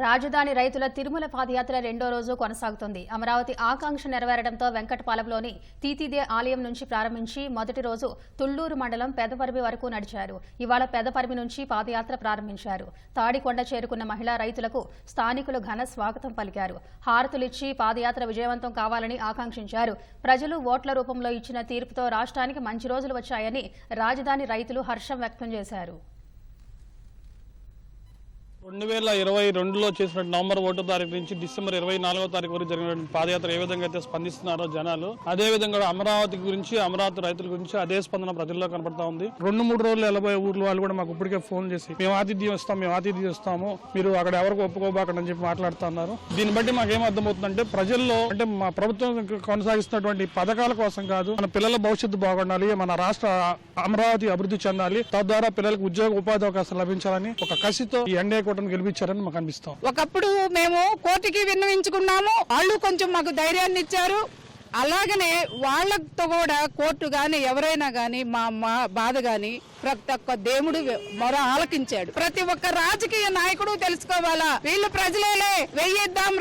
రాజధాని రైతుల తిరుమల పాదయాత్ర రెండో రోజు కొనసాగుతుంది. అమరావతి ఆకాంక్ష నెరవేరడంతో వెంకటపాలెంలోని తీతిదే ఆలయం నుంచి ప్రారంభించి మొదటి రోజు తుళ్ళూరు మండలం పెదపరిమి వరకు నడిచారు. ఇవాళ పెదపరిమి నుంచి పాదయాత్ర ప్రారంభించారు. తాడికొండ చేరుకున్న మహిళా రైతులకు స్థానికులు ఘన స్వాగతం పలికారు. హారతులిచ్చి పాదయాత్ర విజయవంతం కావాలని ఆకాంక్షించారు. ప్రజలు ఓట్ల రూపంలో ఇచ్చిన తీర్పుతో రాష్ట్రానికి మంచి రోజులు వచ్చాయని రాజధాని రైతులు హర్షం వ్యక్తం చేశారు. రెండు వేల ఇరవై రెండులో చేసిన నవంబర్ ఒకటో తారీఖు నుంచి డిసెంబర్ ఇరవై నాలుగో తారీఖు వరకు జరిగిన పాదయాత్ర ఏ విధంగా అయితే స్పందిస్తున్నారో జనాలు అదే విధంగా అమరావతి గురించి అమరావతి రైతుల గురించి అదే స్పందన ప్రజల్లో కనపడతా ఉంది. రెండు మూడు రోజులు వెళ్ళబోయే ఊర్ల వాళ్ళు కూడా మాకు ఇప్పటికే ఫోన్ చేసి మేము ఆతిథ్యం ఇస్తాం మేము ఆతిథ్యం ఇస్తాము మీరు అక్కడ ఎవరికి ఒప్పుకోబాకండి అని చెప్పి మాట్లాడుతున్నారు దీన్ని బట్టి మాకేం అర్థమవుతుందంటే ప్రజల్లో అంటే మా ప్రభుత్వం కొనసాగిస్తున్నటువంటి పథకాల కోసం కాదు మన పిల్లల భవిష్యత్తు బాగుండాలి మన రాష్ట్ర అమరావతి అభివృద్ధి చెందాలి తద్వారా పిల్లలకు ఉద్యోగ ఉపాధి అవకాశాలు లభించాలని ఒక కసితో ఈ ఎండే కూటమి గెలిపించారని మాకు అనిపిస్తాం. ఒకప్పుడు మేము కోర్టుకి విన్నవించుకున్నాము. వాళ్ళు కొంచెం మాకు ధైర్యాన్ని ఇచ్చారు. అలాగనే వాళ్ళతో కూడా కోర్టు గాని ఎవరైనా గాని మా మా బాధ గాని ప్రతి ఒక్క దేవుడు మొర ఆలకించాడు. ప్రతి ఒక్క రాజకీయ నాయకుడు తెలుసుకోవాలా? వీళ్ళు ప్రజలేలే. వెయ్యిద్దాం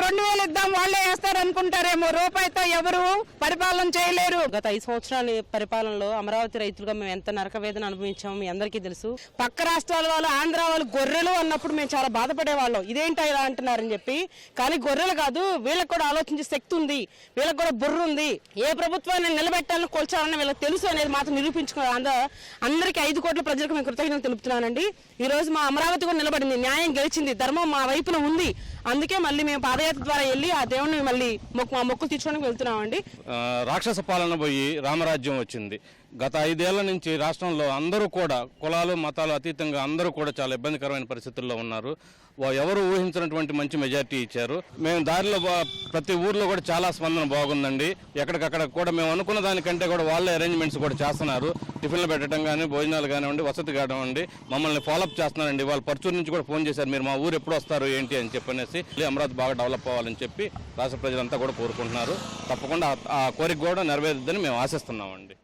అనుకుంటారేమో రూపాయితో ఎవరు పరిపాలన చేయలేరు. గత ఐదు సంవత్సరాల పరిపాలనలో అమరావతి రైతులుగా మేము ఎంత నరక వేదన అనుభవించామో మీ అందరికీ తెలుసు. పక్క రాష్ట్రాల వాళ్ళు ఆంధ్ర వాళ్ళు గొర్రెలు అన్నప్పుడు మేము చాలా బాధపడే వాళ్ళం ఇదేంటో ఇలా అంటున్నారని చెప్పి. కానీ గొర్రెలు కాదు వీళ్ళకి కూడా ఆలోచించే శక్తి ఉంది. వీళ్ళకి కూడా బుర్ర ఉంది. ఏ ప్రభుత్వాన్ని నిలబెట్టాలని కొల్చాలని వీళ్ళకి తెలుసు అనేది మాత్రం నిరూపించుకో అందరికి అందరికీ ఐదు కోట్ల ప్రజలకు మేము కృతజ్ఞతలు తెలుపుతున్నానండి. ఈ రోజు మా అమరావతి కూడా నిలబడింది. న్యాయం గెలిచింది. ధర్మం మా వైపున ఉంది. అందుకే మళ్ళీ మేము పాదయాత్ర ద్వారా వెళ్ళి ఆ దేవుడిని మళ్ళీ మొక్కు మా మొక్కులు తీర్చుకోవడానికి వెళ్తున్నామండి. రాక్షస పాలన పోయి రామరాజ్యం వచ్చింది. గత ఐదేళ్ళ నుంచి రాష్ట్రంలో అందరూ కూడా కులాలు మతాలు అతీతంగా అందరూ కూడా చాలా ఇబ్బందికరమైన పరిస్థితుల్లో ఉన్నారు. వా- ఎవరు ఊహించినటువంటి మంచి మెజార్టీ ఇచ్చారు. మేము దారిలో ప్రతి ఊర్లో కూడా చాలా స్పందన బాగుందండి. ఎక్కడికక్కడ కూడా మేము అనుకున్న దానికంటే కూడా వాళ్ళే అరేంజ్మెంట్స్ కూడా చేస్తున్నారు. టిఫిన్లు పెట్టడం కానీ భోజనాలు కానివ్వండి వసతి కానివ్వండి మమ్మల్ని ఫాలోఅప్ చేస్తున్నారండి. వాళ్ళు పర్చూరు నుంచి కూడా ఫోన్ చేశారు. మీరు మా ఊరు ఎప్పుడు వస్తారు ఏంటి అని చెప్పనేసి. అమరావతి బాగా డెవలప్ అవ్వాలని చెప్పి రాష్ట్ర ప్రజలంతా కూడా కోరుకుంటున్నారు. తప్పకుండా ఆ కోరిక కూడా నెరవేరుద్దని మేము ఆశిస్తున్నామండి.